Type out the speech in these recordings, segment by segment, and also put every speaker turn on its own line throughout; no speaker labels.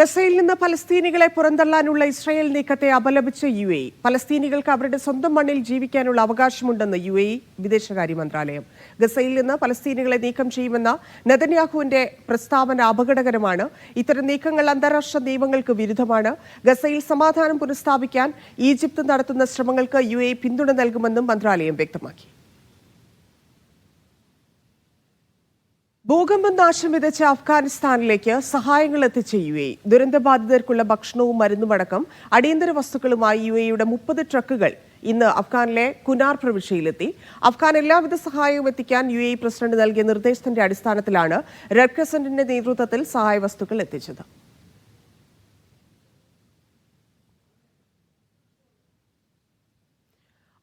ഗസയിൽ നിന്ന് പലസ്തീനികളെ പുറന്തള്ളാനുള്ള ഇസ്രായേൽ നീക്കത്തെ അപലപിച്ച യു എ പലസ്തീനികൾക്ക് അവരുടെ സ്വന്തം മണ്ണിൽ ജീവിക്കാനുള്ള അവകാശമുണ്ടെന്ന് യു എ വിദേശകാര്യ മന്ത്രാലയം. ഗസയിൽ നിന്ന് പലസ്തീനികളെ നീക്കം ചെയ്യുമെന്ന നെതന്യാഹുവിന്റെ പ്രസ്താവന അപകടകരമാണ്. ഇത്തരം നീക്കങ്ങൾ അന്താരാഷ്ട്ര നിയമങ്ങൾക്ക് വിരുദ്ധമാണ്. ഗസയിൽ സമാധാനം പുനഃസ്ഥാപിക്കാൻ ഈജിപ്ത് നടത്തുന്ന ശ്രമങ്ങൾക്ക് യു എ പിന്തുണ നൽകുമെന്നും മന്ത്രാലയം വ്യക്തമാക്കി. ഭൂകമ്പം നാശം വിതച്ച അഫ്ഗാനിസ്ഥാനിലേക്ക് സഹായങ്ങൾ എത്തിച്ച യു എ ദുരന്തബാധിതർക്കുള്ള ഭക്ഷണവും മരുന്നുമടക്കം അടിയന്തര വസ്തുക്കളുമായി യു എയുടെ മുപ്പത് ട്രക്കുകൾ ഇന്ന് അഫ്ഗാനിലെ കുനാർ പ്രവിശ്യയിലെത്തി. അഫ്ഗാൻ എല്ലാവിധ സഹായവും എത്തിക്കാൻ യു എ പ്രസിഡന്റ് നൽകിയ നിർദ്ദേശത്തിന്റെ അടിസ്ഥാനത്തിലാണ് റെഡ് ക്രസന്റിന്റെ നേതൃത്വത്തിൽ സഹായ വസ്തുക്കൾ എത്തിച്ചത്.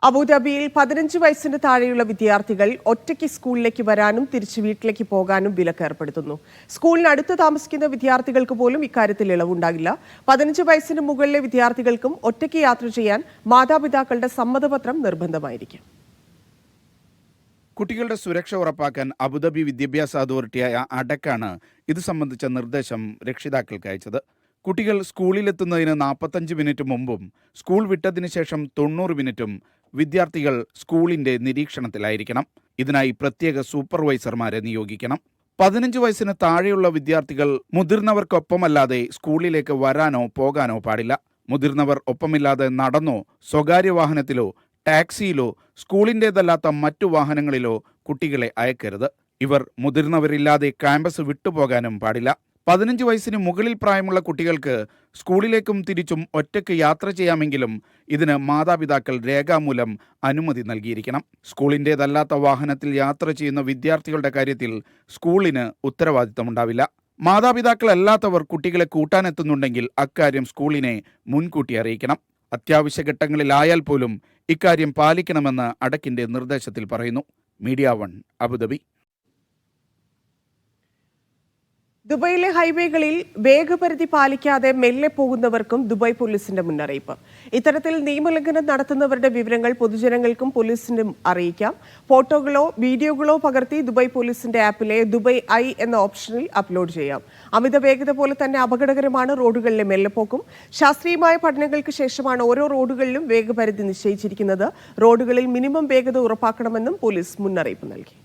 അബുദാബിയിൽ പതിനഞ്ച് വയസ്സിന് താഴെയുള്ള വിദ്യാർത്ഥികൾ ഒറ്റയ്ക്ക് സ്കൂളിലേക്ക് വരാനും തിരിച്ച് വീട്ടിലേക്ക് പോകാനും വിലക്ക് ഏർപ്പെടുത്തുന്നു സ്കൂളിനടുത്ത് താമസിക്കുന്ന വിദ്യാർത്ഥികൾക്ക് പോലും ഇക്കാര്യത്തിൽ ഇളവുണ്ടാകില്ല. പതിനഞ്ച് വയസ്സിന് മുകളിലെ വിദ്യാർത്ഥികൾക്കും ഒറ്റയ്ക്ക് യാത്ര ചെയ്യാൻ മാതാപിതാക്കളുടെ സമ്മതപത്രം നിർബന്ധമായിരിക്കും.
കുട്ടികളുടെ സുരക്ഷ ഉറപ്പാക്കാൻ അബുദാബി വിദ്യാഭ്യാസ അതോറിറ്റിയായ അടക്കാണ് ഇത് സംബന്ധിച്ച നിർദ്ദേശം രക്ഷിതാക്കൾക്ക് അയച്ചത്. കുട്ടികൾ സ്കൂളിലെത്തുന്നതിന് നാൽപ്പത്തഞ്ച് മിനിറ്റ് മുമ്പും സ്കൂൾ വിട്ടതിന് ശേഷം തൊണ്ണൂറ് മിനിറ്റും വിദ്യാർത്ഥികൾ സ്കൂളിന്റെ നിരീക്ഷണത്തിലായിരിക്കണം. ഇതിനായി പ്രത്യേക സൂപ്പർവൈസർമാരെ നിയോഗിക്കണം. പതിനഞ്ച് വയസ്സിന് താഴെയുള്ള വിദ്യാർത്ഥികൾ മുതിർന്നവർക്കൊപ്പമല്ലാതെ സ്കൂളിലേക്ക് വരാനോ പോകാനോ പാടില്ല. മുതിർന്നവർ ഒപ്പമില്ലാതെ നടന്നോ സ്വകാര്യ വാഹനത്തിലോ ടാക്സിയിലോ സ്കൂളിന്റേതല്ലാത്ത മറ്റു വാഹനങ്ങളിലോ കുട്ടികളെ അയക്കരുത്. ഇവർ മുതിർന്നവരില്ലാതെ ക്യാമ്പസ് വിട്ടുപോകാനും പാടില്ല. പതിനഞ്ച് വയസ്സിന് മുകളിൽ പ്രായമുള്ള കുട്ടികൾക്ക് സ്കൂളിലേക്കും തിരിച്ചും ഒറ്റയ്ക്ക് യാത്ര ചെയ്യാമെങ്കിലും ഇതിന് മാതാപിതാക്കൾ രേഖാമൂലം അനുമതി നൽകിയിരിക്കണം. സ്കൂളിന്റേതല്ലാത്ത വാഹനത്തിൽ യാത്ര ചെയ്യുന്ന വിദ്യാർത്ഥികളുടെ കാര്യത്തിൽ സ്കൂളിന് ഉത്തരവാദിത്തമുണ്ടാവില്ല. മാതാപിതാക്കളല്ലാത്തവർ കുട്ടികളെ കൂട്ടാനെത്തുന്നുണ്ടെങ്കിൽ അക്കാര്യം സ്കൂളിനെ മുൻകൂട്ടി അറിയിക്കണം. അത്യാവശ്യ ഘട്ടങ്ങളിലായാൽ പോലും ഇക്കാര്യം പാലിക്കണമെന്ന് അടക്കിന്റെ നിർദ്ദേശത്തിൽ പറയുന്നു. Media one Abu Dhabi.
ദുബൈയിലെ ഹൈവേകളിൽ വേഗപരിധി പാലിക്കാതെ മെല്ലെ പോകുന്നവർക്കും ദുബായ് പോലീസിന്റെ മുന്നറിയിപ്പ്. ഇത്തരത്തിൽ നിയമലംഘനം നടത്തുന്നവരുടെ വിവരങ്ങൾ പൊതുജനങ്ങൾക്കും പോലീസിനും അറിയിക്കാം. ഫോട്ടോകളോ വീഡിയോകളോ പകർത്തി ദുബായ് പോലീസിന്റെ ആപ്പിലെ ദുബായ് ഐ എന്ന ഓപ്ഷനിൽ അപ്ലോഡ് ചെയ്യാം. അമിത വേഗത പോലെ തന്നെ അപകടകരമാണ് റോഡുകളിലെ മെല്ലെപ്പോക്കും. ശാസ്ത്രീയമായ പഠനങ്ങൾക്ക് ശേഷമാണ് ഓരോ റോഡുകളിലും വേഗപരിധി നിശ്ചയിച്ചിരിക്കുന്നത്. റോഡുകളിൽ മിനിമം വേഗത ഉറപ്പാക്കണമെന്നും പോലീസ് മുന്നറിയിപ്പ് നൽകി.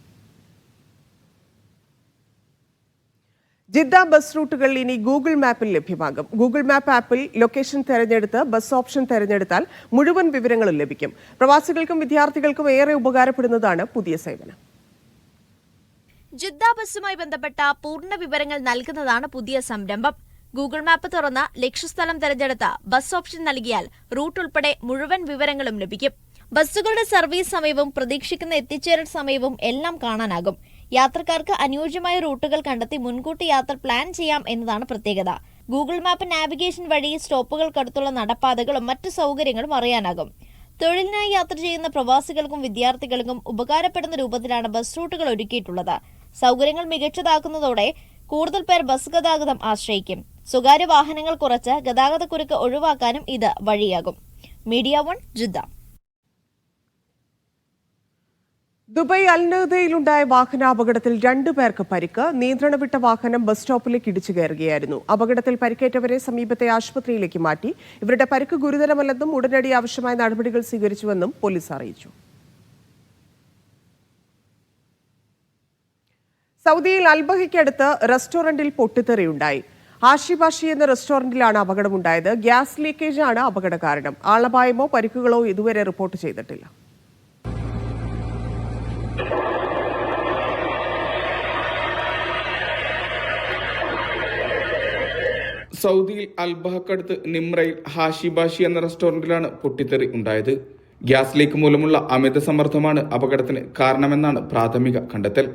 ജിദ്ദ ബസ് റൂട്ടുകൾ ഇനി ഗൂഗിൾ മാപ്പിൽ ലഭ്യമാകും. ഗൂഗിൾ മാപ്പ് ആപ്പിൽ ലൊക്കേഷൻ തെരഞ്ഞെടുത്ത് ബസ് ഓപ്ഷൻ തെരഞ്ഞെടുത്താൽ മുഴുവൻ വിവരങ്ങളും ലഭിക്കും. പ്രവാസികൾക്കും വിദ്യാർത്ഥികൾക്കും ഏറെ ഉപകാരപ്പെടുന്നതാണ് പുതിയ സേവനം.
ജിദ്ദ ബസ്സുമായി ബന്ധപ്പെട്ട പൂർണ വിവരങ്ങൾ നൽകുന്നതാണ് പുതിയ സംരംഭം. ഗൂഗിൾ മാപ്പ് തുറന്ന് ലക്ഷ്യസ്ഥലം തിരഞ്ഞെടുത്ത് ബസ് ഓപ്ഷൻ നൽകിയാൽ റൂട്ട് ഉൾപ്പെടെ മുഴുവൻ വിവരങ്ങളും ലഭിക്കും. ബസ്സുകളുടെ സർവീസ് സമയവും പ്രതീക്ഷിക്കുന്ന എത്തിച്ചേരൽ സമയവും എല്ലാം കാണാനാകും. യാത്രക്കാർക്ക് അനുയോജ്യമായ റൂട്ടുകൾ കണ്ടെത്തി മുൻകൂട്ടി യാത്ര പ്ലാൻ ചെയ്യാം എന്നതാണ് പ്രത്യേകത. ഗൂഗിൾ മാപ്പ് നാവിഗേഷൻ വഴി സ്റ്റോപ്പുകൾക്കടുത്തുള്ള നടപ്പാതകളും മറ്റ് സൗകര്യങ്ങളും അറിയാനാകും. തൊഴിലിനായി യാത്ര ചെയ്യുന്ന പ്രവാസികൾക്കും വിദ്യാർത്ഥികൾക്കും ഉപകാരപ്പെടുന്ന രൂപത്തിലാണ് ബസ് റൂട്ടുകൾ ഒരുക്കിയിട്ടുള്ളത്. സൗകര്യങ്ങൾ മികച്ചതാക്കുന്നതോടെ കൂടുതൽ പേർ ബസ് ഗതാഗതം ആശ്രയിക്കും. സ്വകാര്യ വാഹനങ്ങൾ കുറച്ച് ഗതാഗതക്കുരുക്ക് ഒഴിവാക്കാനും ഇത് വഴിയാകും. Media one Jeddah.
ദുബായ് അൽനദയിലുണ്ടായ വാഹനാപകടത്തിൽ രണ്ടു പേർക്ക് പരിക്ക്. നിയന്ത്രണം വിട്ട വാഹനം ബസ് സ്റ്റോപ്പിലേക്ക് ഇടിച്ചു കയറുകയായിരുന്നു. അപകടത്തിൽ പരിക്കേറ്റവരെ സമീപത്തെ ആശുപത്രിയിലേക്ക് മാറ്റി. ഇവരുടെ പരിക്ക് ഗുരുതരമല്ലെന്നും ഉടനടി ആവശ്യമായ നടപടികൾ സ്വീകരിച്ചുവെന്നും പോലീസ് അറിയിച്ചു. സൗദിയിൽ അൽബഹയ്ക്കടുത്ത് റെസ്റ്റോറന്റിൽ പൊട്ടിത്തെറിയുണ്ടായി ആഷിബാഷി എന്ന റെസ്റ്റോറന്റിലാണ് അപകടമുണ്ടായത്. ഗ്യാസ് ലീക്കേജാണ് അപകട കാരണം ആളപായമോ പരിക്കുകളോ ഇതുവരെ റിപ്പോർട്ട് ചെയ്തിട്ടില്ല.
സൗദിയിൽ അൽബഹക്കടുത്ത് നിമ്രയിൽ ഹാഷിബാഷി എന്ന റെസ്റ്റോറന്റിലാണ് പൊട്ടിത്തെറി ഉണ്ടായത്. ഗ്യാസ് ലീക്ക് മൂലമുള്ള അമിത സമ്മർദ്ദമാണ് അപകടത്തിന് കാരണമെന്നാണ് പ്രാഥമിക കണ്ടെത്തൽ.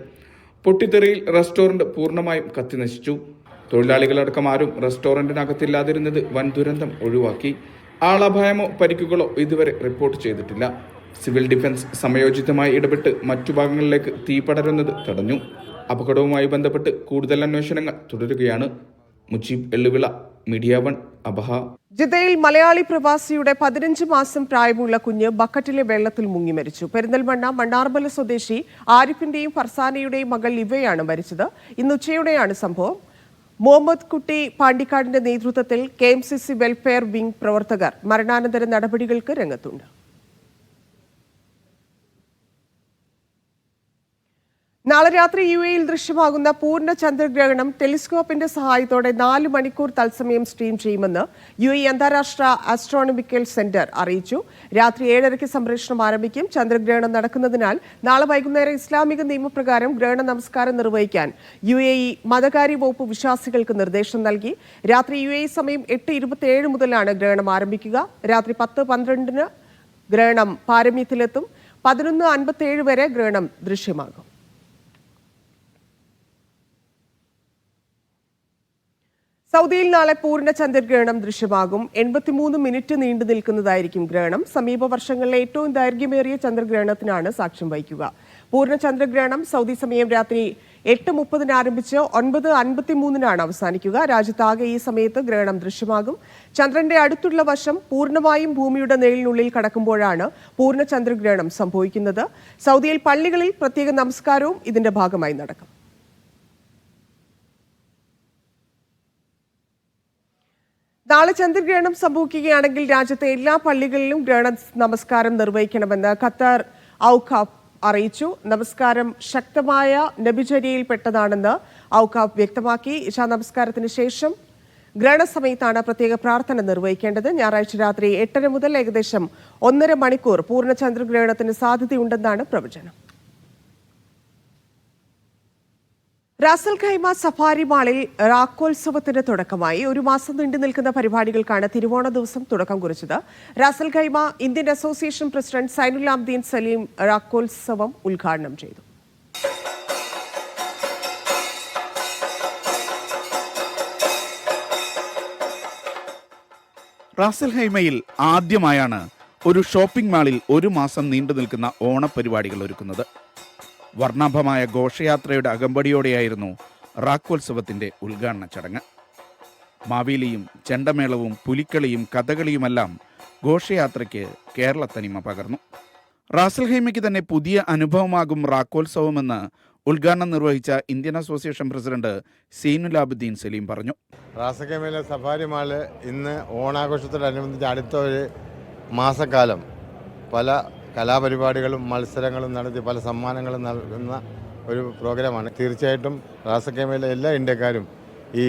പൊട്ടിത്തെറിയിൽ റെസ്റ്റോറന്റ് പൂർണമായും കത്തിനശിച്ചു. തൊഴിലാളികളടക്കം ആരും റെസ്റ്റോറന്റിനകത്തില്ലാതിരുന്നത് വൻ ദുരന്തം ഒഴിവാക്കി. ആളപായമോ പരിക്കുകളോ ഇതുവരെ റിപ്പോർട്ട് ചെയ്തിട്ടില്ല. സിവിൽ ഡിഫൻസ് സമയോചിതമായി ഇടപെട്ട് മറ്റു ഭാഗങ്ങളിലേക്ക് തീ പടരുന്നത് തടഞ്ഞു. അപകടവുമായി ബന്ധപ്പെട്ട് കൂടുതൽ അന്വേഷണങ്ങൾ തുടരുകയാണ്. Mujeeb Elluvila media one Abha.
ജിദ്ദയിൽ മലയാളി പ്രവാസിയുടെ പതിനഞ്ച് മാസം പ്രായമുള്ള കുഞ്ഞ് ബക്കറ്റിലെ വെള്ളത്തിൽ മുങ്ങി മരിച്ചു. പെരിന്തൽമണ്ണ മണ്ണാർമല സ്വദേശി ആരിഫിന്റെയും ഫർസാനയുടെയും മകൾ ഇവയാണ് മരിച്ചത്. ഇന്ന് ഉച്ചയോടെയാണ് സംഭവം. മുഹമ്മദ് കുട്ടി പാണ്ടിക്കാടിന്റെ നേതൃത്വത്തിൽ കെ വെൽഫെയർ വിംഗ് പ്രവർത്തകർ മരണാനന്തര നടപടികൾക്ക് രംഗത്തുണ്ട്. നാളെ രാത്രി യു എയിൽ ദൃശ്യമാകുന്ന പൂർണ ചന്ദ്രഗ്രഹണം ടെലിസ്കോപ്പിന്റെ സഹായത്തോടെ നാല് മണിക്കൂർ തത്സമയം സ്ട്രീം ചെയ്യുമെന്ന് യു എ അന്താരാഷ്ട്ര ആസ്ട്രോണമിക്കൽ സെന്റർ അറിയിച്ചു. രാത്രി ഏഴരയ്ക്ക് സംപ്രേഷണം ആരംഭിക്കും. ചന്ദ്രഗ്രഹണം നടക്കുന്നതിനാൽ നാളെ വൈകുന്നേരം ഇസ്ലാമിക നിയമപ്രകാരം ഗ്രഹണ നമസ്കാരം നിർവഹിക്കാൻ യു എ ഇ മതകാര്യ വകുപ്പ് വിശ്വാസികൾക്ക് നിർദ്ദേശം നൽകി. രാത്രി യു എ സമയം എട്ട് ഇരുപത്തിയേഴ് മുതലാണ് ഗ്രഹണം ആരംഭിക്കുക. രാത്രി പത്ത് പന്ത്രണ്ടിന് ഗ്രഹണം പാരമ്യത്തിലെത്തും. പതിനൊന്ന് അൻപത്തിയേഴ് വരെ ഗ്രഹണം ദൃശ്യമാകും. സൗദിയിൽ നാളെ പൂർണ ചന്ദ്രഗ്രഹണം ദൃശ്യമാകും. എൺപത്തിമൂന്ന് മിനിറ്റ് നീണ്ടു നിൽക്കുന്നതായിരിക്കും ഗ്രഹണം. സമീപ വർഷങ്ങളിലെ ഏറ്റവും ദൈർഘ്യമേറിയ ചന്ദ്രഗ്രഹണത്തിനാണ് സാക്ഷ്യം വഹിക്കുക. പൂർണ ചന്ദ്രഗ്രഹണം സൗദി സമയം രാത്രി എട്ട് മുപ്പതിന് ആരംഭിച്ച് ഒൻപത് അൻപത്തിമൂന്നിനാണ് അവസാനിക്കുക. രാജ്യത്താകെ ഈ സമയത്ത് ഗ്രഹണം ദൃശ്യമാകും. ചന്ദ്രന്റെ അടുത്തുള്ള വശം പൂർണമായും ഭൂമിയുടെ നിഴലിനുള്ളിൽ കടക്കുമ്പോഴാണ് പൂർണ ചന്ദ്രഗ്രഹണം സംഭവിക്കുന്നത്. സൗദിയിൽ പള്ളികളിൽ പ്രത്യേക നമസ്കാരവും ഇതിന്റെ ഭാഗമായി നടക്കും. നാളെ ചന്ദ്രഗ്രഹണം സംഭവിക്കുകയാണെങ്കിൽ രാജ്യത്തെ എല്ലാ പള്ളികളിലും ഗ്രഹണ നമസ്കാരം നിർവഹിക്കണമെന്ന് ഖത്തർ ഔഖാഫ് അറിയിച്ചു. നമസ്കാരം ശക്തമായ നബിചര്യയിൽപ്പെട്ടതാണെന്ന് ഔഖാഫ് വ്യക്തമാക്കി. ഇഷാ നമസ്കാരത്തിന് ശേഷം ഗ്രഹണ സമയത്താണ് പ്രത്യേക പ്രാർത്ഥന നിർവഹിക്കേണ്ടത്. ഞായറാഴ്ച രാത്രി എട്ടര മുതൽ ഏകദേശം ഒന്നര മണിക്കൂർ പൂർണ ചന്ദ്രഗ്രഹണത്തിന് സാധ്യതയുണ്ടെന്നാണ് പ്രവചനം. റാസൽ ഖൈമ സഫാരി മാളിൽ റാക്കോത്സവത്തിന് തുടക്കമായി ഒരു മാസം നീണ്ടു നിൽക്കുന്ന പരിപാടികൾക്കാണ് തിരുവോണ ദിവസം തുടക്കം കുറിച്ചത്. Ras Al Khaimah Indian association president Zainul Abdeen Saleem റാക്കോത്സവം ഉദ്ഘാടനം ചെയ്തു.
റാസൽ ഹൈമയിൽ ആദ്യമായാണ് ഒരു ഷോപ്പിംഗ് മാളിൽ ഒരു മാസം നീണ്ടു നിൽക്കുന്ന ഓണപരിപാടികൾ ഒരുക്കുന്നത്. വർണാഭമായ ഘോഷയാത്രയുടെ അകമ്പടിയോടെയായിരുന്നു റാക്കോത്സവത്തിന്റെ ഉദ്ഘാടന ചടങ്ങ്. മാവേലിയും ചെണ്ടമേളവും പുലിക്കളിയും കഥകളിയുമെല്ലാം ഘോഷയാത്രയ്ക്ക് കേരളത്തനിമ പകർന്നു. റാസൽഹൈമയ്ക്ക് തന്നെ പുതിയ അനുഭവമാകും റാക്കോത്സവമെന്ന് ഉദ്ഘാടനം നിർവഹിച്ച Indian association president Zainulabdeen Saleem പറഞ്ഞു.
റാസൽഹൈമയിലെ സഫാരി മാൾ ഇന്ന് ഓണാഘോഷത്തോടനുബന്ധിച്ച് അടുത്ത ഒരു മാസക്കാലം പല കലാപരിപാടികളും മത്സരങ്ങളും നടത്തി പല സമ്മാനങ്ങളും നൽകുന്ന ഒരു പ്രോഗ്രാമാണ്. തീർച്ചയായിട്ടും റാസക്കേമയിലെ എല്ലാ ഇന്ത്യക്കാരും ഈ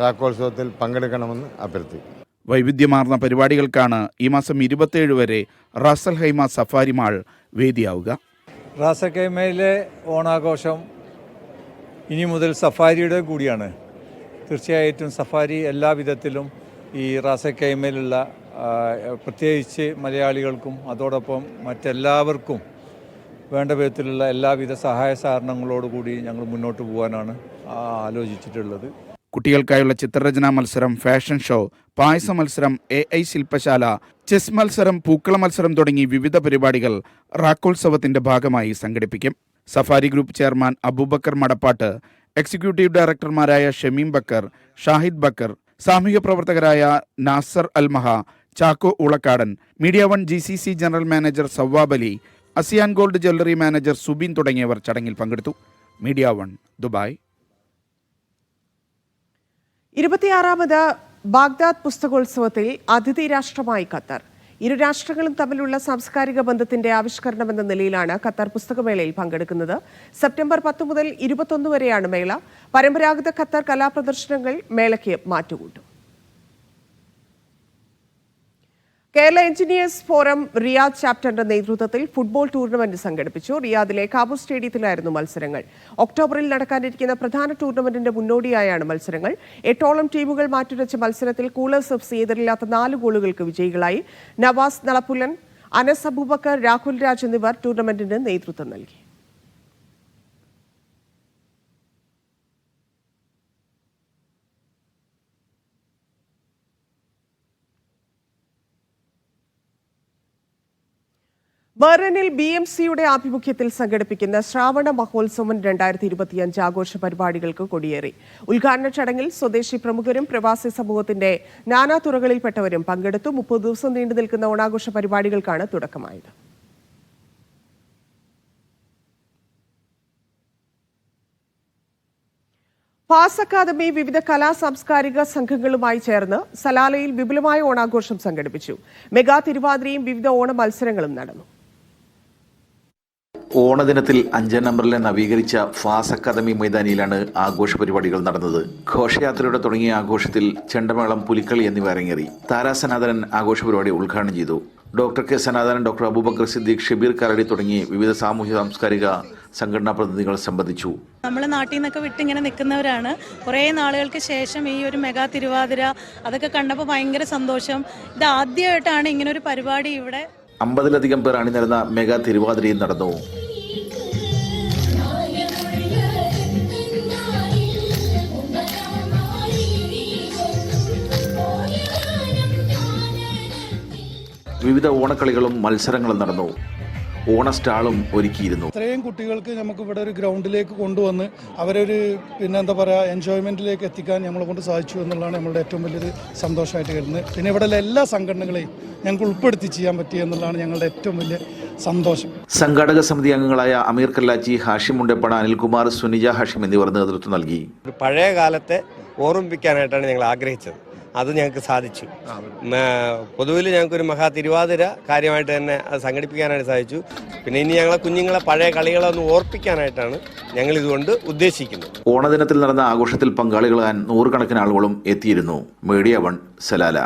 റാക്കോത്സവത്തിൽ പങ്കെടുക്കണമെന്ന് അഭ്യർത്ഥി
വൈവിധ്യമാർന്ന പരിപാടികൾക്കാണ് ഈ മാസം ഇരുപത്തേഴ് വരെ Ras al Khaimah safari mall വേദിയാവുക.
റാസക്കൈമയിലെ ഓണാഘോഷം ഇനി മുതൽ സഫാരിയുടെ കൂടിയാണ്. തീർച്ചയായിട്ടും സഫാരി എല്ലാ വിധത്തിലും ഈ റാസക്കൈമയിലുള്ള ആ, പ്രത്യേകിച്ച് മലയാളികൾക്കും അതോടൊപ്പം മറ്റെല്ലാവർക്കും വേണ്ട വിധത്തിലുള്ള എല്ലാവിധ സഹായ സഹകരണങ്ങളോടുകൂടി ഞങ്ങൾ മുന്നോട്ട് പോകാനാണ് ആലോചിച്ചിട്ടുള്ളത്.
കുട്ടികൾക്കായുള്ള ചിത്രരചനാ മത്സരം ഫാഷൻ ഷോ പായസ മത്സരം എ ഐ ശില്പശാല ചെസ് മത്സരം പൂക്കള മത്സരം തുടങ്ങി വിവിധ പരിപാടികൾ റാക്കോത്സവത്തിന്റെ ഭാഗമായി സംഘടിപ്പിക്കും. Safari group chairman Abubacker Madappattu executive ഡയറക്ടർമാരായ Shameem Backer Shahid Backer സാമൂഹ്യ പ്രവർത്തകരായ Nasar Almaha Chacko Ulakkadan media one G C C general manager Savab Ali Asiyan gold jewellery manager Subin തുടങ്ങിയവർ ചടങ്ങിൽ പങ്കെടുത്തു. Media one Dubai.
ഇരുപത്തിയാറാമത് ബാഗ്ദാദ് പുസ്തകോത്സവത്തിൽ അതിഥി രാഷ്ട്രമായി ഖത്തർ. ഇരു രാഷ്ട്രങ്ങളും തമ്മിലുള്ള സാംസ്കാരിക ബന്ധത്തിന്റെ ആവിഷ്കരണം എന്ന നിലയിലാണ് ഖത്തർ പുസ്തകമേളയിൽ പങ്കെടുക്കുന്നത്. സെപ്റ്റംബർ പത്ത് മുതൽ ഇരുപത്തൊന്ന് വരെയാണ് മേള. പരമ്പരാഗത ഖത്തർ കലാപ്രദർശനങ്ങൾ മേളയ്ക്ക് മാറ്റുകൂട്ടും. കേരള എഞ്ചിനീയേഴ്സ് ഫോറം റിയാദ് ചാപ്റ്ററിന്റെ നേതൃത്വത്തിൽ ഫുട്ബോൾ ടൂർണമെന്റ് സംഘടിപ്പിച്ചു. റിയാദിലെ കാബൂർ സ്റ്റേഡിയത്തിലായിരുന്നു മത്സരങ്ങൾ. ഒക്ടോബറിൽ നടക്കാനിരിക്കുന്ന പ്രധാന ടൂർണമെന്റിന്റെ മുന്നോടിയായാണ് മത്സരങ്ങൾ. എട്ടോളം ടീമുകൾ മാറ്റുരച്ച മത്സരത്തിൽ കൂളേഴ്സ് എഫ് സി എതിരില്ലാത്ത നാല് ഗോളുകൾക്ക് വിജയികളായി. നവാസ് നളപ്പുലൻ അനസ് അബൂബക്കർ രാഹുൽ രാജ് എന്നിവർ ടൂർണമെന്റിന് നേതൃത്വം നൽകി. ബഹ്റൈനിൽ ബി എം സിയുടെ ആഭിമുഖ്യത്തിൽ സംഘടിപ്പിക്കുന്ന ശ്രാവണ മഹോത്സവം രണ്ടായിരത്തി ഇരുപത്തിയഞ്ച് ആഘോഷ പരിപാടികൾക്ക് കൊടിയേറി. ഉദ്ഘാടന ചടങ്ങിൽ സ്വദേശി പ്രമുഖരും പ്രവാസി സമൂഹത്തിന്റെ നാനാ തുറകളിൽപ്പെട്ടവരും പങ്കെടുത്തു. മുപ്പത് ദിവസം നീണ്ടു നിൽക്കുന്ന ഓണാഘോഷ പരിപാടികൾക്കാണ് തുടക്കമായത്. ഫാസ് അക്കാദമി വിവിധ കലാ സാംസ്കാരിക സംഘങ്ങളുമായി ചേർന്ന് സലാലയിൽ വിപുലമായ ഓണാഘോഷം സംഘടിപ്പിച്ചു. മെഗാ തിരുവാതിരയും വിവിധ ഓണ മത്സരങ്ങളും നടന്നു.
ഓണദിനത്തിൽ അഞ്ചാം നമ്പറിലെ നവീകരിച്ച ഫാസ് അക്കാദമി മൈതാനിയിലാണ് ആഘോഷ പരിപാടികൾ നടന്നത്. ഘോഷയാത്രയുടെ തുടങ്ങിയ ആഘോഷത്തിൽ ചെണ്ടമേളം പുലിക്കളി എന്നിവ അരങ്ങേറി. താരാ സനാതനൻ ആഘോഷ പരിപാടി ഉദ്ഘാടനം ചെയ്തു. Doctor K Sanathanan doctor Abubacker Siddique Shabeer Karadi തുടങ്ങി വിവിധ സാമൂഹ്യ സാംസ്കാരിക സംഘടനാ പ്രതിനിധികൾ സംബന്ധിച്ചു.
നമ്മൾ നാട്ടിൽ നിന്നൊക്കെ വിട്ടിങ്ങനെ നിൽക്കുന്നവരാണ്. കുറേ നാളുകൾക്ക് ശേഷം ഈ ഒരു മെഗാ തിരുവാതിര അതൊക്കെ കണ്ടപ്പോൾ ഭയങ്കര സന്തോഷം. ഇത് ആദ്യമായിട്ടാണ് ഇങ്ങനെ ഒരു പരിപാടി ഇവിടെ
അമ്പതിലധികം പേർ അണിനിരന്ന മെഗാ തിരുവാതിരയും നടന്നു. വിവിധ ഓണക്കളികളും മത്സരങ്ങളും നടന്നു. ഓണ സ്റ്റാളും ഒരുക്കിയിരുന്നു.
ഇത്രയും കുട്ടികൾക്ക് നമുക്ക് ഇവിടെ ഒരു ഗ്രൗണ്ടിലേക്ക് കൊണ്ടുവന്ന് അവരൊരു പിന്നെ എന്താ പറയുക എൻജോയ്മെന്റിലേക്ക് എത്തിക്കാൻ നമ്മളെ കൊണ്ട് സാധിച്ചു എന്നുള്ളതാണ് നമ്മളുടെ ഏറ്റവും വലിയൊരു സന്തോഷമായിട്ട് കരുതുന്നത്. പിന്നെ ഇവിടെയുള്ള എല്ലാ സംഘടനകളെയും ഞങ്ങൾക്ക് ഉൾപ്പെടുത്തി ചെയ്യാൻ പറ്റി എന്നുള്ളതാണ് ഞങ്ങളുടെ ഏറ്റവും വലിയ സന്തോഷം.
സംഘാടക സമിതി അംഗങ്ങളായ അമീർ കല്ലാച്ചി ഹാഷിം മുണ്ടപ്പട അനിൽകുമാർ സുനിജ ഹാഷിം എന്നിവർ നേതൃത്വം നൽകി.
പഴയ കാലത്തെ ഓർമ്മിപ്പിക്കാനായിട്ടാണ് ഞങ്ങൾ ആഗ്രഹിച്ചത്. അത് ഞങ്ങൾക്ക് സാധിച്ചു. പൊതുവിൽ ഞങ്ങൾക്കൊരു മഹാ തിരുവാതിര കാര്യമായിട്ട് തന്നെ അത് സംഘടിപ്പിക്കാനായിട്ട് സാധിച്ചു. പിന്നെ ഇനി ഞങ്ങളെ കുഞ്ഞുങ്ങളെ പഴയ കളികളെ ഒന്ന് ഓർപ്പിക്കാനായിട്ടാണ് ഞങ്ങൾ ഇതുകൊണ്ട് ഉദ്ദേശിക്കുന്നത്.
ഓണദിനത്തിൽ നടന്ന ആഘോഷത്തിൽ പങ്കാളികളാൻ നൂറുകണക്കിന് ആളുകളും എത്തിയിരുന്നു. Media one Salalah.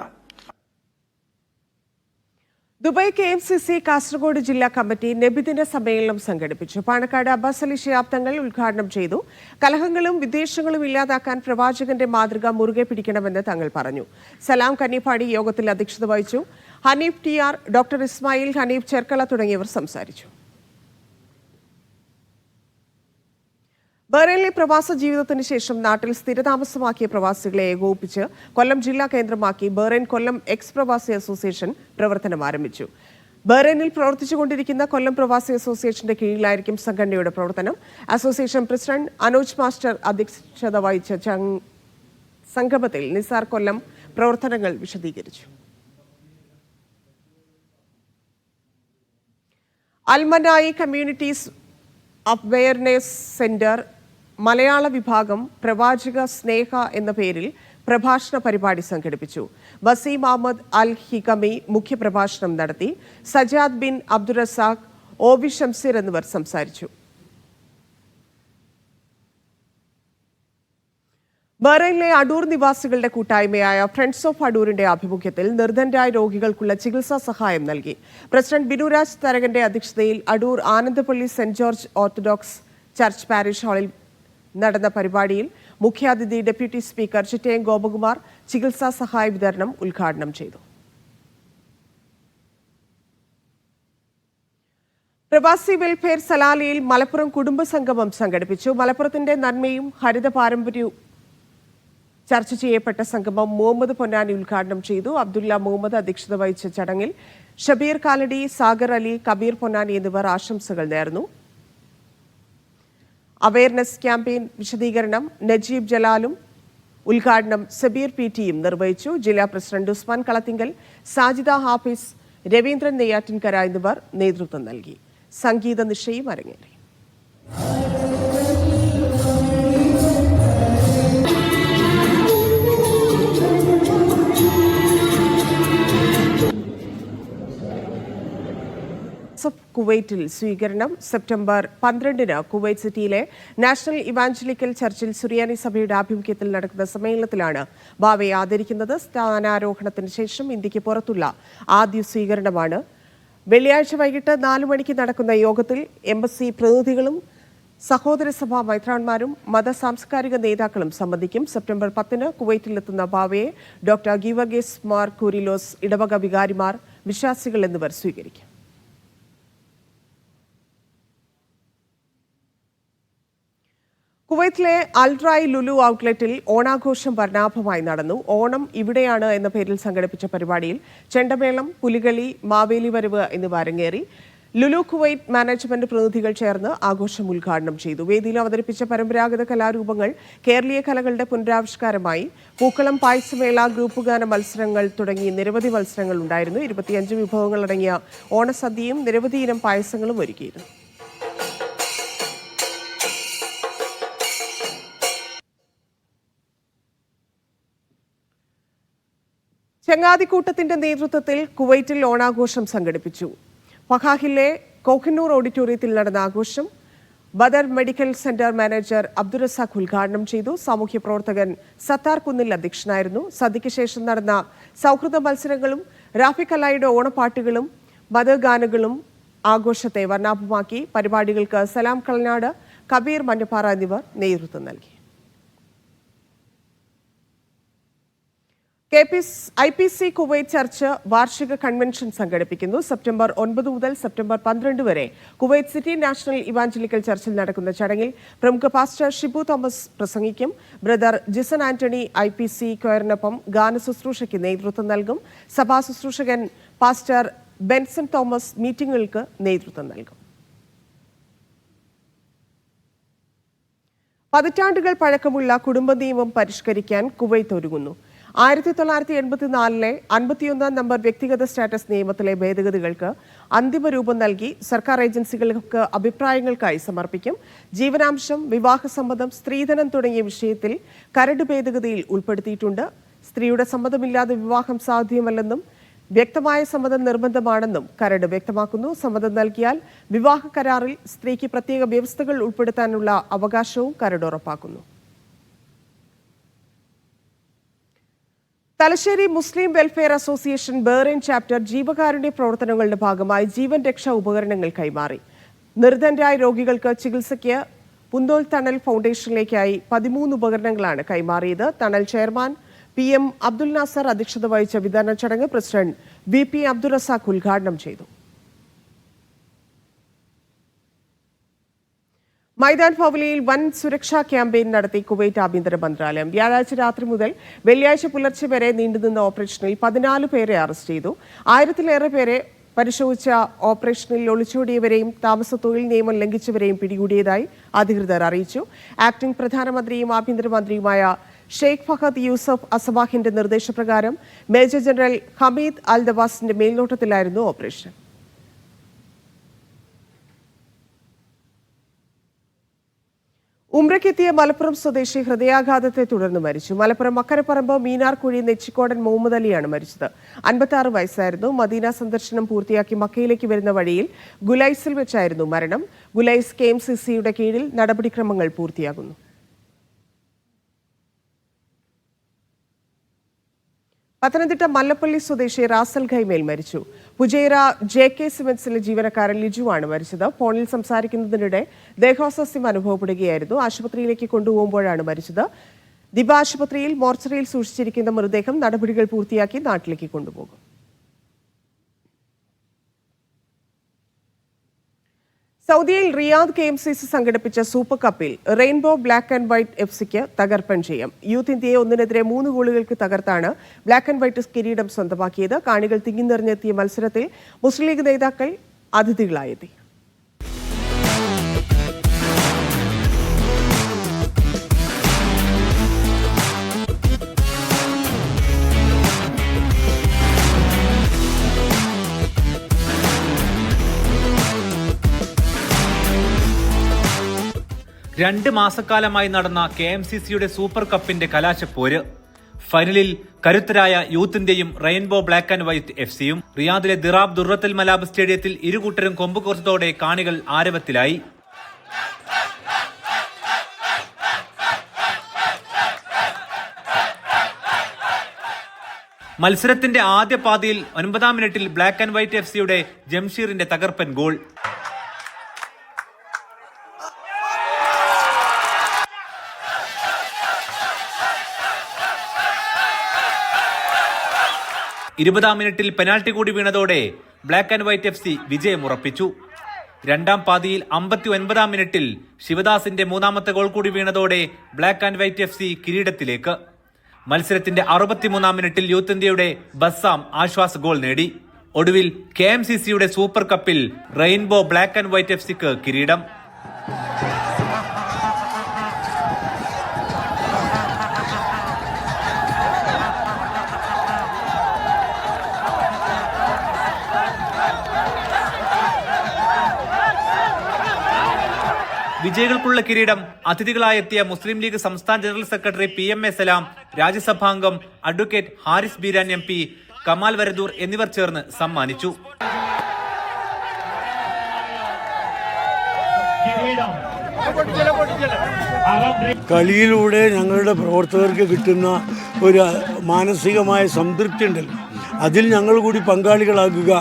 Dubai K M C C Kasaragod ജില്ലാ കമ്മിറ്റി നബിദിന സമ്മേളനം സംഘടിപ്പിച്ചു. പാണക്കാട് അബ്ബാസ് അലി ശിഹാബ്ദങ്ങൾ ഉദ്ഘാടനം ചെയ്തു. കലഹങ്ങളും വിദ്വേഷങ്ങളും ഇല്ലാതാക്കാൻ പ്രവാചകന്റെ മാതൃക മുറുകെ പിടിക്കണമെന്ന് തങ്ങൾ പറഞ്ഞു. സലാം കന്നിപ്പാടി യോഗത്തിൽ അധ്യക്ഷത വഹിച്ചു. Haneef T R doctor Ismail Haneef Cherkala തുടങ്ങിയവർ സംസാരിച്ചു. ബഹ്റൈനിലെ പ്രവാസ ജീവിതത്തിന് ശേഷം നാട്ടിൽ സ്ഥിരതാമസമാക്കിയ പ്രവാസികളെ ഏകോപിപ്പിച്ച് കൊല്ലം ജില്ലാ കേന്ദ്രമാക്കി ബഹ്റൈൻ കൊല്ലം എക്സ് പ്രവാസി അസോസിയേഷൻ പ്രവർത്തനം ആരംഭിച്ചു. ബഹ്റൈനിൽ പ്രവർത്തിച്ചുകൊണ്ടിരിക്കുന്ന കൊല്ലം പ്രവാസി അസോസിയേഷന്റെ കീഴിലായിരിക്കും സംഘടനയുടെ പ്രവർത്തനം. അസോസിയേഷൻ പ്രസിഡന്റ് അനോജ് മാസ്റ്റർ അധ്യക്ഷത വഹിച്ച സംഗമത്തിൽ നിസാർ കൊല്ലം പ്രവർത്തനങ്ങൾ വിശദീകരിച്ചു. അൽമനായി കമ്മ്യൂണിറ്റീസ് അവയർനെസ് സെന്റർ മലയാള വിഭാഗം പ്രവാചക സ്നേഹ എന്ന പേരിൽ പ്രഭാഷണ പരിപാടി സംഘടിപ്പിച്ചു. വസീം അഹമ്മദ് അൽ ഹികമി മുഖ്യപ്രഭാഷണം നടത്തി സജാദ് ബിൻ അബ്ദുറസാഖ് ഒ വി ഷംസീർ എന്നിവർ സംസാരിച്ചു. ബറയിലെ അടൂർ നിവാസികളുടെ കൂട്ടായ്മയായ ഫ്രണ്ട്സ് ഓഫ് അടൂരിന്റെ ആഭിമുഖ്യത്തിൽ നിർദ്ധനരായ രോഗികൾക്കുള്ള ചികിത്സാ സഹായം നൽകി. പ്രസിഡന്റ് ബിനുരാജ് തരകന്റെ അധ്യക്ഷതയിൽ Adoor Anandapally saint George orthodox church parish ഹാളിൽ നടന്ന പരിപാടിയിൽ മുഖ്യാതിഥി ഡെപ്യൂട്ടി സ്പീക്കർ ചിറ്റയം ഗോപകുമാർ ചികിത്സാ സഹായ വിതരണം ഉദ്ഘാടനം ചെയ്തു. പ്രവാസി വെൽഫെയർ സലാലയിൽ മലപ്പുറം കുടുംബ സംഗമം സംഘടിപ്പിച്ചു. മലപ്പുറത്തിന്റെ നന്മയും ഹരിത പാരമ്പര്യവും ചർച്ച ചെയ്യപ്പെട്ട സംഗമം മുഹമ്മദ് പൊന്നാനി ഉദ്ഘാടനം ചെയ്തു. അബ്ദുല്ല മുഹമ്മദ് അധ്യക്ഷത വഹിച്ച ചടങ്ങിൽ ഷബീർ കാലടി സാഗർ അലി കബീർ പൊന്നാനി എന്നിവർ ആശംസകൾ നേർന്നു. അവയർനെസ് ക്യാമ്പയിൻ വിശദീകരണം നജീബ് ജലാലും ഉദ്ഘാടനം സബീർ പി ടിയും നിർവഹിച്ചു. ജില്ലാ പ്രസിഡന്റ് ഉസ്മാൻ കളത്തിങ്കൽ സാജിദ ഹാഫിസ് രവീന്ദ്രൻ നെയ്യാറ്റിൻകര എന്നിവർ നേതൃത്വം നൽകി. സംഗീത നിശയും അരങ്ങേറി. കുവൈറ്റിൽ സ്വീകരണം. സെപ്റ്റംബർ പന്ത്രണ്ടിന് കുവൈറ്റ് സിറ്റിയിലെ നാഷണൽ ഇവാഞ്ചലിക്കൽ ചർച്ചിൽ സുറിയാനി സഭയുടെ ആഭിമുഖ്യത്തിൽ നടക്കുന്ന സമ്മേളനത്തിലാണ് ബാവയെ ആദരിക്കുന്നത്. സ്ഥാനാരോഹണത്തിന് ശേഷം ഇന്ത്യയ്ക്ക് പുറത്തുള്ള ആദ്യ സ്വീകരണമാണ്. വെള്ളിയാഴ്ച വൈകിട്ട് നാലു മണിക്ക് നടക്കുന്ന യോഗത്തിൽ എംബസി പ്രതിനിധികളും സഹോദര സഭാ മൈത്രാന്മാരും മത സാംസ്കാരിക നേതാക്കളും സംബന്ധിക്കും. സെപ്റ്റംബർ പത്തിന് കുവൈറ്റിലെത്തുന്ന ബാവയെ ഡോക്ടർ ഗീവർഗേസ് മാർ കുരിലോസ് ഇടവക വികാരിമാർ വിശ്വാസികൾ എന്നിവർ സ്വീകരിക്കും. കുവൈത്തിലെ അൽട്രായ് ലുലു ഔട്ട്ലെറ്റിൽ ഓണാഘോഷം വർണാഭമായി നടന്നു. ഓണം ഇവിടെയാണ് എന്ന പേരിൽ സംഘടിപ്പിച്ച പരിപാടിയിൽ ചെണ്ടമേളം പുലികളി മാവേലി വരവ് എന്നിവ അരങ്ങേറി. ലുലു കുവൈറ്റ് മാനേജ്മെന്റ് പ്രതിനിധികൾ ചേർന്ന് ആഘോഷം ഉദ്ഘാടനം ചെയ്തു. വേദിയിൽ അവതരിപ്പിച്ച പരമ്പരാഗത കലാരൂപങ്ങൾ കേരളീയ കലകളുടെ പുനരാവിഷ്കാരമായി. പൂക്കളം പായസമേള ഗ്രൂപ്പ് ഗാന മത്സരങ്ങൾ തുടങ്ങി നിരവധി മത്സരങ്ങൾ ഉണ്ടായിരുന്നു. ഇരുപത്തിയഞ്ച് വിഭവങ്ങളടങ്ങിയ ഓണസദ്യയും നിരവധി ഇനം പായസങ്ങളും ഒരുക്കിയിരുന്നു. ചങ്ങാതിക്കൂട്ടത്തിന്റെ നേതൃത്വത്തിൽ കുവൈറ്റിൽ ഓണാഘോഷം സംഘടിപ്പിച്ചു. ഫഹാഹിലെ കോഹിന്നൂർ ഓഡിറ്റോറിയത്തിൽ നടന്ന ആഘോഷം Badar medical centre manager Abdurazak ഉദ്ഘാടനം ചെയ്തു. സാമൂഹ്യ പ്രവർത്തകൻ സത്താർ കുന്നിൽ അധ്യക്ഷനായിരുന്നു. സദ്യയ്ക്ക് ശേഷം നടന്ന സൗഹൃദ മത്സരങ്ങളും റാഫി കലായിയുടെ ഓണപ്പാട്ടുകളും ബദർ ഗാനങ്ങളും ആഘോഷത്തെ വർണാഭമാക്കി. പരിപാടികൾക്ക് സലാം കളനാട് കബീർ മഞ്ഞപ്പാറ എന്നിവർ നേതൃത്വം നൽകി. K P I P C Kuwait church വാർഷിക കൺവെൻഷൻ സംഘടിപ്പിക്കുന്നു. സെപ്റ്റംബർ ഒൻപത് മുതൽ സെപ്റ്റംബർ പന്ത്രണ്ട് വരെ കുവൈറ്റ് സിറ്റി നാഷണൽ ഇവാഞ്ചലിക്കൽ ചർച്ചിൽ നടക്കുന്ന ചടങ്ങിൽ പ്രമുഖ പാസ്റ്റർ ഷിബു തോമസ് പ്രസംഗിക്കും. Brother Jison Antony I P C ക്വയറിനൊപ്പം ഗാന ശുശ്രൂഷയ്ക്ക് നേതൃത്വം നൽകും. സഭാ ശുശ്രൂഷകൻ പാസ്റ്റർ ബെൻസൺ തോമസ് മീറ്റിംഗുകൾക്ക് നേതൃത്വം നൽകും. പതിറ്റാണ്ടുകൾ പഴക്കമുള്ള കുടുംബ നിയമം പരിഷ്കരിക്കാൻ കുവൈത്ത് ഒരുങ്ങുന്നു. ആയിരത്തി തൊള്ളായിരത്തി എൺപത്തിനാലിലെ അൻപത്തിയൊന്നാം നമ്പർ വ്യക്തിഗത സ്റ്റാറ്റസ് നിയമത്തിലെ ഭേദഗതികൾക്ക് അന്തിമ രൂപം നൽകി സർക്കാർ ഏജൻസികൾക്ക് അഭിപ്രായങ്ങൾക്കായി സമർപ്പിക്കും. ജീവനാംശം വിവാഹസമ്മതം സ്ത്രീധനം തുടങ്ങിയ വിഷയത്തിൽ കരട് ഭേദഗതിയിൽ ഉൾപ്പെടുത്തിയിട്ടുണ്ട്. സ്ത്രീയുടെ സമ്മതമില്ലാതെ വിവാഹം സാധ്യമല്ലെന്നും വ്യക്തമായ സമ്മതം നിർബന്ധമാണെന്നും കരട് വ്യക്തമാക്കുന്നു. സമ്മതം നൽകിയാൽ വിവാഹ കരാറിൽ സ്ത്രീക്ക് പ്രത്യേക വ്യവസ്ഥകൾ ഉൾപ്പെടുത്താനുള്ള അവകാശവും കരട് ഉറപ്പാക്കുന്നു. Thalassery Muslim welfare association Bahrain chapter ജീവകാരുണ്യ പ്രവർത്തനങ്ങളുടെ ഭാഗമായി ജീവൻ രക്ഷാ ഉപകരണങ്ങൾ കൈമാറി. നിർദ്ധനരായ രോഗികൾക്ക് ചികിത്സയ്ക്ക് പുന്തോൽ തണൽ ഫൗണ്ടേഷനിലേക്കായി പതിമൂന്ന് ഉപകരണങ്ങളാണ് കൈമാറിയത്. Thanal chairman P M Abdul Nasar അധ്യക്ഷത വഹിച്ച വിതരണ ചടങ്ങ് president V P Abdul Razak ഉദ്ഘാടനം ചെയ്തു. മൈതാൻ ഭവലിയിൽ വൻ സുരക്ഷാ ക്യാമ്പയിൻ നടത്തി കുവൈറ്റ് ആഭ്യന്തര മന്ത്രാലയം. വ്യാഴാഴ്ച രാത്രി മുതൽ വെള്ളിയാഴ്ച പുലർച്ചെ വരെ നീണ്ടുനിന്ന ഓപ്പറേഷനിൽ പതിനാല് പേരെ അറസ്റ്റ് ചെയ്തു. ആയിരത്തിലേറെ പേരെ പരിശോധിച്ച ഓപ്പറേഷനിൽ ഒളിച്ചോടിയവരെയും താമസ തൊഴിൽ നിയമം ലംഘിച്ചവരെയും പിടികൂടിയതായി അധികൃതർ അറിയിച്ചു. ആക്ടിംഗ് പ്രധാനമന്ത്രിയും ആഭ്യന്തരമന്ത്രിയുമായ ഷെയ്ഖ് ഫഹദ് യൂസഫ് അസബാഹിന്റെ നിർദ്ദേശപ്രകാരം മേജർ ജനറൽ ഹമീദ് അൽ ദവാസിന്റെ മേൽനോട്ടത്തിലായിരുന്നു ഓപ്പറേഷൻ. ഉംറയ്ക്കെത്തിയ മലപ്പുറം സ്വദേശി ഹൃദയാഘാതത്തെ തുടർന്ന് മരിച്ചു. മലപ്പുറം മക്കരപ്പറമ്പ് മീനാർക്കുഴി നെച്ചിക്കോടൻ മുഹമ്മദ് അലിയാണ് മരിച്ചത്. അൻപത്തി വയസ്സായിരുന്നു. മദീന സന്ദർശനം പൂർത്തിയാക്കി മക്കയിലേക്ക് വരുന്ന വഴിയിൽ ഗുലൈസിൽ വെച്ചായിരുന്നു മരണം. ഗുലൈസ് കെ കീഴിൽ നടപടിക്രമങ്ങൾ പൂർത്തിയാകുന്നു. പത്തനംതിട്ട മല്ലപ്പള്ളി സ്വദേശി റാസൽ ഖൈമേൽ മരിച്ചു. പുജേര ജെ കെ സിമെന്റ്സിലെ ജീവനക്കാരൻ ലിജുവാണ് മരിച്ചത്. ഫോണിൽ സംസാരിക്കുന്നതിനിടെ ദേഹാസ്വാസ്യം അനുഭവപ്പെടുകയായിരുന്നു. ആശുപത്രിയിലേക്ക് കൊണ്ടുപോകുമ്പോഴാണ് മരിച്ചത്. ദിബ ആശുപത്രിയിൽ മോർച്ചറിയിൽ സൂക്ഷിച്ചിരിക്കുന്ന മൃതദേഹം നടപടികൾ പൂർത്തിയാക്കി നാട്ടിലേക്ക് കൊണ്ടുപോകും. സൗദിയിൽ Riyadh K M C C സംഘടിപ്പിച്ച സൂപ്പർ കപ്പിൽ rainbow black and white F സിക്ക് തകർപ്പൻ ജയം. യൂത്ത് ഇന്ത്യയെ ഒന്നിനെതിരെ മൂന്ന് ഗോളുകൾക്ക് തകർത്താണ് ബ്ലാക്ക് ആൻഡ് വൈറ്റ് കിരീടം സ്വന്തമാക്കിയത്. കാണികൾ തിങ്ങി നിറഞ്ഞെത്തിയ മത്സരത്തിൽ മുസ്ലിം ലീഗ് നേതാക്കൾ അതിഥികളായെത്തി.
രണ്ട് മാസക്കാലമായി നടന്ന കെ എം സി സിയുടെ സൂപ്പർ കപ്പിന്റെ കലാശപ്പോര് ഫൈനലിൽ കരുത്തരായ യൂത്ത് ഇന്ത്യയും rainbow black and white F സിയും റിയാദിലെ ദിറാബ് ദുറത്തൽ മലാബ് സ്റ്റേഡിയത്തിൽ ഇരുകൂട്ടരും കൊമ്പ് കോർത്തതോടെ കാണികൾ ആരവത്തിലായി. മത്സരത്തിന്റെ ആദ്യ പാതിയിൽ ഒൻപതാം മിനിറ്റിൽ ബ്ലാക്ക് ആൻഡ് വൈറ്റ് എഫ് സിയുടെ ജംഷീറിന്റെ തകർപ്പൻ ഗോൾ. ഇരുപതാം മിനിറ്റിൽ പെനാൽറ്റി കൂടി വീണതോടെ black and white F C വിജയമുറപ്പിച്ചു രണ്ടാം പാതിയിൽ അമ്പത്തി ഒൻപതാം മിനിറ്റിൽ ശിവദാസിന്റെ മൂന്നാമത്തെ ഗോൾ കൂടി വീണതോടെ black and white F C കിരീടത്തിലേക്ക്. മത്സരത്തിന്റെ അറുപത്തിമൂന്നാം മിനിറ്റിൽ യൂത്ത് ഇന്ത്യയുടെ ബസ്സാം ആശ്വാസ ഗോൾ നേടി. ഒടുവിൽ കെ എം സി സിയുടെ സൂപ്പർ കപ്പിൽ rainbow black and white F സിക്ക് കിരീടം. വിജയികൾക്കുള്ള കിരീടം അതിഥികളായെത്തിയ മുസ്ലിം ലീഗ് സംസ്ഥാന general secretary P M A Salam രാജ്യസഭാംഗം advocate Haris Beeran M P Kamal Varadoor എന്നിവർ ചേർന്ന് സമ്മാനിച്ചു.
കളിയിലൂടെ ഞങ്ങളുടെ പ്രവർത്തകർക്ക് കിട്ടുന്ന ഒരു മാനസികമായ സംതൃപ്തി ഉണ്ടല്ലോ. അതിൽ ഞങ്ങൾ കൂടി പങ്കാളികളാകുക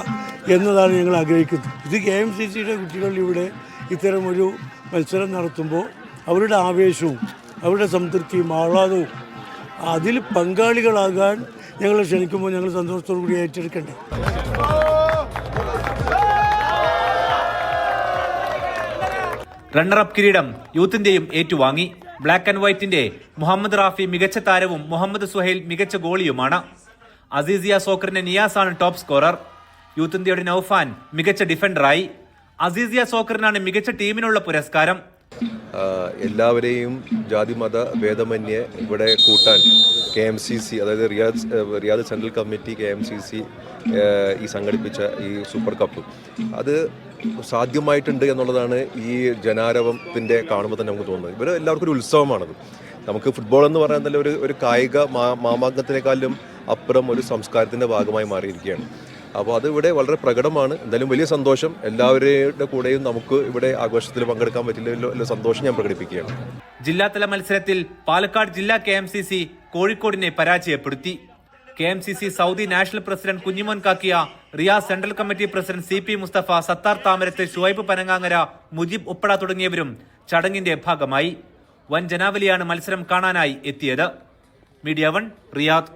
എന്നതാണ് ഞങ്ങൾ ആഗ്രഹിക്കുന്നത്. ഇത് കെ എം സി സിയുടെ കുട്ടികളിലൂടെ ഇത്തരമൊരു മത്സരം നടത്തുമ്പോൾ അവരുടെ ആവേശവും അവരുടെ സംതൃപ്തിയും ആഹ്ലാദവും അതിൽ പങ്കാളികളാകാൻ ഞങ്ങൾ ക്ഷണിക്കുമ്പോൾ ഞങ്ങൾ സന്തോഷത്തോടു കൂടി ഏറ്റെടുക്കണ്ടേ?
റണ്ണറപ്പ് കിരീടം യൂത്തിന്റെയും ഏറ്റുവാങ്ങി. ബ്ലാക്ക് ആൻഡ് വൈറ്റിന്റെ മുഹമ്മദ് റാഫി മികച്ച താരവും മുഹമ്മദ് സുഹൈൽ മികച്ച ഗോളിയുമാണ്. അസീസിയ സോക്കറിന്റെ നിയാസാണ് ടോപ്പ് സ്കോറർ. യൂത്ത് ഇന്ത്യയുടെ നൌഫാൻ മികച്ച ഡിഫൻഡറായി. അസീസിയ സോക്കറിനാണ് മികച്ച ടീമിനുള്ള പുരസ്കാരം.
എല്ലാവരെയും ജാതി മത ഭേദമന്യെ ഇവിടെ കൂട്ടാൻ കെ എം സി സി അതായത് Riyadh Riyadh central committee K M C C ഈ സംഘടിപ്പിച്ച ഈ സൂപ്പർ കപ്പ്. അത് സാധ്യമായിട്ടുണ്ട് എന്നുള്ളതാണ് ഈ ജനാരവത്തിന്റെ കാണുമ്പോൾ തന്നെ നമുക്ക് തോന്നുന്നത്. ഇവർ എല്ലാവർക്കും ഒരു ഉത്സവമാണത്. നമുക്ക് ഫുട്ബോൾ എന്ന് പറയാൻ തന്നെ ഒരു ഒരു കായിക മാ മാമാങ്കത്തിനേക്കാളും അപ്പുറം ഒരു സംസ്കാരത്തിന്റെ ഭാഗമായി മാറിയിരിക്കുകയാണ്. അപ്പോൾ അത് ഇവിടെ വളരെ പ്രകടമാണ്. എന്തായാലും വലിയ സന്തോഷം. എല്ലാവരുടെ കൂടെയും നമുക്ക് ഇവിടെ ആഘോഷത്തിൽ പങ്കെടുക്കാൻ പറ്റില്ല സന്തോഷം ഞാൻ പ്രകടിപ്പിക്കുകയാണ്.
ജില്ലാതല മത്സരത്തിൽ പാലക്കാട് ജില്ലാ കെ എം സി സി കോഴിക്കോടിനെ പരാജയപ്പെടുത്തി. K M C C Saudi national president Kunjimon Kakkiya Riyadh central committee president C P Musthafa Sathar Thamarath Shuaib Panangangara Mujeeb Uppada തുടങ്ങിയവരും ചടങ്ങിന്റെ ഭാഗമായി. വൻ ജനാവലിയാണ് മത്സരം കാണാനായി എത്തിയത്. Media one Riyadh.